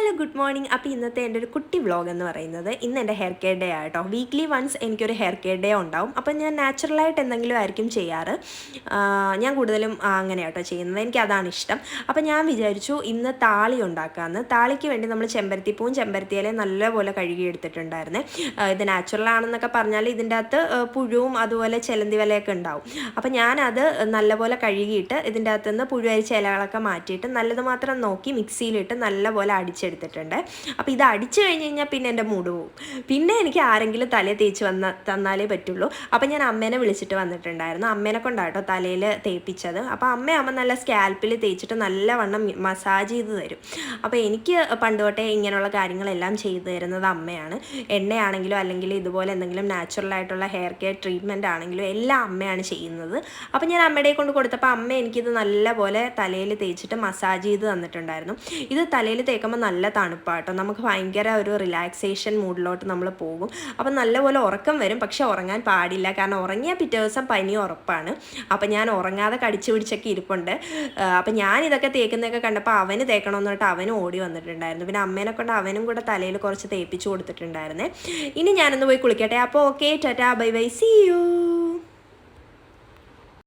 Hello good morning അപ്പോൾ ഇന്നത്തെ എന്റെ ഒരു കുട്ടി വ്ളോഗ് എന്ന് പറയുന്നത് ഇന്ന് എന്റെ ഹെയർ കെയർ ഡേ ആട്ടോ വീക്ക്ലി വൺസ് എനിക്കൊരു ഹെയർ കെയർ ഡേ ഉണ്ടാവും. അപ്പോൾ ഞാൻ നാച്ചുറലായിട്ട് എന്തെങ്കിലും ആയിരിക്കും ചെയ്യാറ്. ഞാൻ കൂടുതലും അങ്ങനെ ആട്ടോ ചെയ്യുന്നത്. എനിക്ക് അതാണ് ഇഷ്ടം. അപ്പോൾ ഞാൻ വിചാരിച്ചു ഇന്ന് താളി ഉണ്ടാക്കാമെന്ന് താളിക്ക് വേണ്ടി നമ്മൾ ചെമ്പരത്തിപ്പൂവും ചെമ്പരത്തിയിലെ നല്ലപോലെ കഴുകി എടുത്തിട്ടുണ്ടായിരുന്നേ. ആ, ഇത് നാച്ചുറൽ ആണെന്നൊക്കെ പറഞ്ഞാൽ ഇതിന്റെ അകത്ത് പുഴുവും അതുപോലെ ചെലന്തി വിലയൊക്കെ ഉണ്ടാവും. അപ്പോൾ ഞാനത് നല്ലപോലെ കഴുകിയിട്ട് ഇതിന്റെ അകത്തുനിന്ന് പുഴുവരിച്ച ഇലകളൊക്കെ മാറ്റിയിട്ട് നല്ലത് മാത്രം നോക്കി മിക്സിയിലിട്ട് നല്ലപോലെ അടിച്ചെടുത്തിട്ടുണ്ട് അപ്പോൾ ഇത് അടിച്ചു കഴിഞ്ഞ് കഴിഞ്ഞാൽ പിന്നെ എന്റെ മൂഡ് പോകും പിന്നെ എനിക്ക് ആരെങ്കിലും തലയിൽ തേച്ച് വന്ന തന്നാലേ പറ്റുള്ളൂ. അപ്പോൾ ഞാൻ അമ്മേനെ വിളിച്ചിട്ട് വന്നിട്ടുണ്ടായിരുന്നു. അമ്മേനെ കൊണ്ടാട്ടോ തലയിൽ തേപ്പിച്ചത്. അപ്പോൾ അമ്മയാകുമ്പോൾ നല്ല സ്കാൽപ്പിൽ തേച്ചിട്ട് നല്ലവണ്ണം മസാജ് ചെയ്ത് തരും. അപ്പോൾ എനിക്ക് പണ്ട് തൊട്ടേ ഇങ്ങനെയുള്ള കാര്യങ്ങളെല്ലാം ചെയ്തു തരുന്നത് അമ്മയാണ്. എണ്ണയാണെങ്കിലും അല്ലെങ്കിൽ ഇതുപോലെ എന്തെങ്കിലും നാച്ചുറൽ ആയിട്ടുള്ള ഹെയർ കെയർ ട്രീറ്റ്മെന്റ് ആണെങ്കിലും എല്ലാം അമ്മയാണ് ചെയ്യുന്നത്. അപ്പോൾ ഞാൻ അമ്മയുടെ കൊണ്ട് കൊടുത്തപ്പോൾ അമ്മ എനിക്കിത് നല്ലപോലെ തലയിൽ തേച്ചിട്ട് മസാജ് ചെയ്ത് തന്നിട്ടുണ്ടായിരുന്നു. ഇത് തലയിൽ തേക്കുമ്പോൾ നല്ല തണുപ്പാട്ടോ. നമുക്ക് ഭയങ്കര ഒരു റിലാക്സേഷൻ മൂഡിലോട്ട് നമ്മൾ പോകും. അപ്പം നല്ലപോലെ ഉറക്കം വരും. പക്ഷേ ഉറങ്ങാൻ പാടില്ല. കാരണം ഉറങ്ങിയാൽ പിറ്റേ ദിവസം പനി ഉറപ്പാണ്. അപ്പം ഞാൻ ഉറങ്ങാതെ കടിച്ചു പിടിച്ചൊക്കെ ഇരിപ്പുണ്ട്. അപ്പം ഞാൻ ഇതൊക്കെ തേക്കുന്നതൊക്കെ കണ്ടപ്പോൾ അവന് തേക്കണമെന്ന് പറഞ്ഞിട്ട് അവനും ഓടി വന്നിട്ടുണ്ടായിരുന്നു. പിന്നെ അമ്മേനെ കൊണ്ട് അവനും കൂടെ തലയിൽ കുറച്ച് തേപ്പിച്ച് കൊടുത്തിട്ടുണ്ടായിരുന്നേ. ഇനി ഞാനൊന്ന് പോയി കുളിക്കട്ടെ. അപ്പോൾ okay tata bye bye. See you